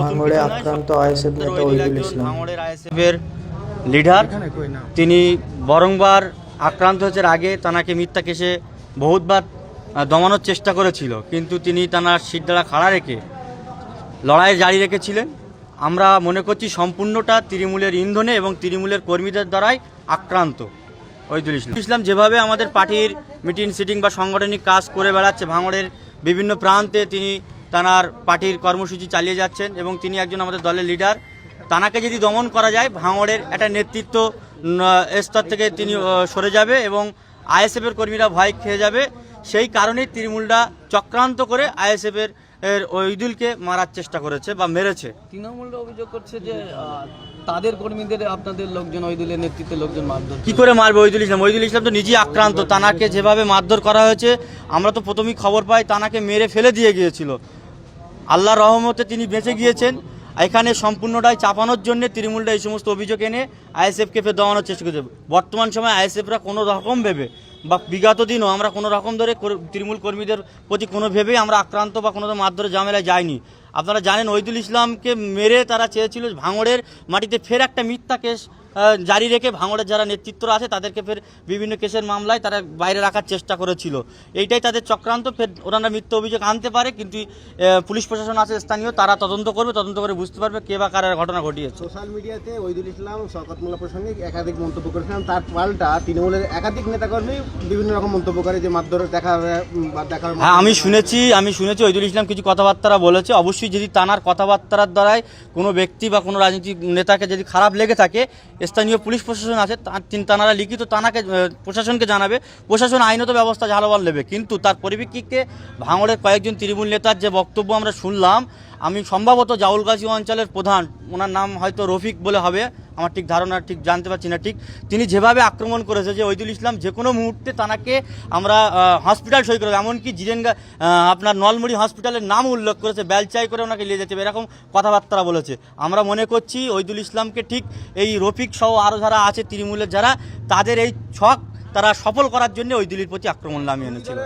ভাঙড়ে আক্রান্ত আইএসএফ নেতা ওইদুল ইসলাম। ভাঙড়ের আইএসএফ এর লিডার তিনি বরংবার আক্রান্ত হয়েছে আগে তানাকে মিথ্যা কেসে বহুতবার দমানোর চেষ্টা করেছিল। কিন্তু তিনি তানার সিট দ্বারা খাড়া রেখে লড়াই জারি রেখেছিলেন। আমরা মনে করছি সম্পূর্ণটা তৃণমূলের ইন্ধনে এবং তৃণমূলের কর্মীদের দ্বারাই আক্রান্ত ওইদুল ইসলাম। ইসলাম যেভাবে আমাদের পার্টির মিটিং সিটিং বা সাংগঠনিক কাজ করে বেড়াচ্ছে ভাঙড়ের বিভিন্ন প্রান্তে তিনি তানার পার্টির কর্মসূচি চালিয়ে যাচ্ছেন এবং তিনি একজন আমাদের দলের লিডার। তানাকে যদি দমন করা যায় ভাঙড়ের একটা নেতৃত্ব স্তর থেকে তিনি সরে যাবে এবং আইএসএফের কর্মীরা ভয় খেয়ে যাবে। সেই কারণেই তৃণমূলরা চক্রান্ত করে আইএসএফের এর ওইদুলকে মারার চেষ্টা করেছে বা মেরেছে। তৃণমূলরা অভিযোগ করছে যে তাদের কর্মীদের আপনাদের লোকজন ওই দলের নেতৃত্বের লোকজন মারধর কি করে মারবে ওইদুল ইসলাম? ওইদুল ইসলাম তো নিজেই আক্রান্ত। তানাকে যেভাবে মারধর করা হয়েছে আমরা তো প্রথমেই খবর পাই তানাকে মেরে ফেলে দিয়ে গিয়েছিল। আল্লাহ রহমতে তিনি বেঁচে গিয়েছেন। এখানে সম্পূর্ণটাই চাপানোর জন্য তৃণমূলটা এই সমস্ত অভিযোগ এনে আইএসএফকে ফের দমানোর চেষ্টা করছে। বর্তমান সময়ে আইএসএফরা কোনো রকম ভেবে বা বিগত দিনও আমরা কোনো রকম ধরে তৃণমূল কর্মীদের প্রতি কোনো ভেবেই আমরা আক্রান্ত বা কোনো মারধরে ঝামেলায় যাইনি। আপনারা জানেন ওইদুল ইসলামকে মেরে তারা চেয়েছিল ভাঙড়ের মাটিতে ফের একটা মিথ্যা কেস জারি রেখে ভাঙড়ের যারা নেতৃত্ব আছে তাদেরকে ফের বিভিন্ন কেসের মামলায় তারা বাইরে রাখার চেষ্টা করেছিল। এইটাই তাদের চক্রান্ত ফের ওনারা মিথ্যা অভিযোগ আনতে পারে কিন্তু পুলিশ প্রশাসন আছে স্থানীয় তারা তদন্ত করবে তদন্ত করে বুঝতে পারবে কে বা কার ঘটনা ঘটিয়েছে। সোশ্যাল মিডিয়াতে ওইদুল ইসলাম শওকত মোল্লা প্রসঙ্গে একাধিক মন্তব্য করেছিলেন তার পাল্টা তৃণমূলের একাধিক নেতাকর্মী বিভিন্ন রকম মন্তব্য করে যে মারধর দেখা দেখা হ্যাঁ আমি শুনেছি আমি শুনেছি ওইদুল ইসলাম কিছু কথাবার্তা বলেছে। অবশ্যই যদি তানার কথাবার্তার দ্বারাই কোনো ব্যক্তি বা কোনো রাজনৈতিক নেতাকে যদি খারাপ লেগে থাকে স্থানীয় পুলিশ প্রশাসন আছে তানারা লিখিত তানাকে প্রশাসনকে জানাবে। প্রশাসন আইনত ব্যবস্থা ঝালবাল নেবে। কিন্তু তার পরিপ্রেক্ষিতে ভাঙড়ের কয়েকজন তৃণমূল নেতার যে বক্তব্য আমরা শুনলাম আমি সম্ভবত জাউলগাছি অঞ্চলের প্রধান। ওনার নাম হয়তো রফিক বলে হবে। আমার ঠিক ধারণা ঠিক জানতে পারছি না ঠিক। তিনি যেভাবে আক্রমণ করেছে যে ওইদুল ইসলাম যে কোনো মুহূর্তে তানাকে আমরা হসপিটাল সই করব এমনকি জিরেনগা আপনার নলমুড়ি হসপিটালের নাম উল্লেখ করেছে। বেলচাই করে ওনাকে নিয়ে যেতে হবে। এরকম কথাবার্তা বলেছে। আমরা মনে করছি ওইদুল ইসলামকে ঠিক এই রফিক সহ আরও যারা আছে, তৃণমূলের যারা, তাদের এই ছক তারা সফল করার জন্য ওইদুলির প্রতি আক্রমণ নামিয়ে এনেছিল।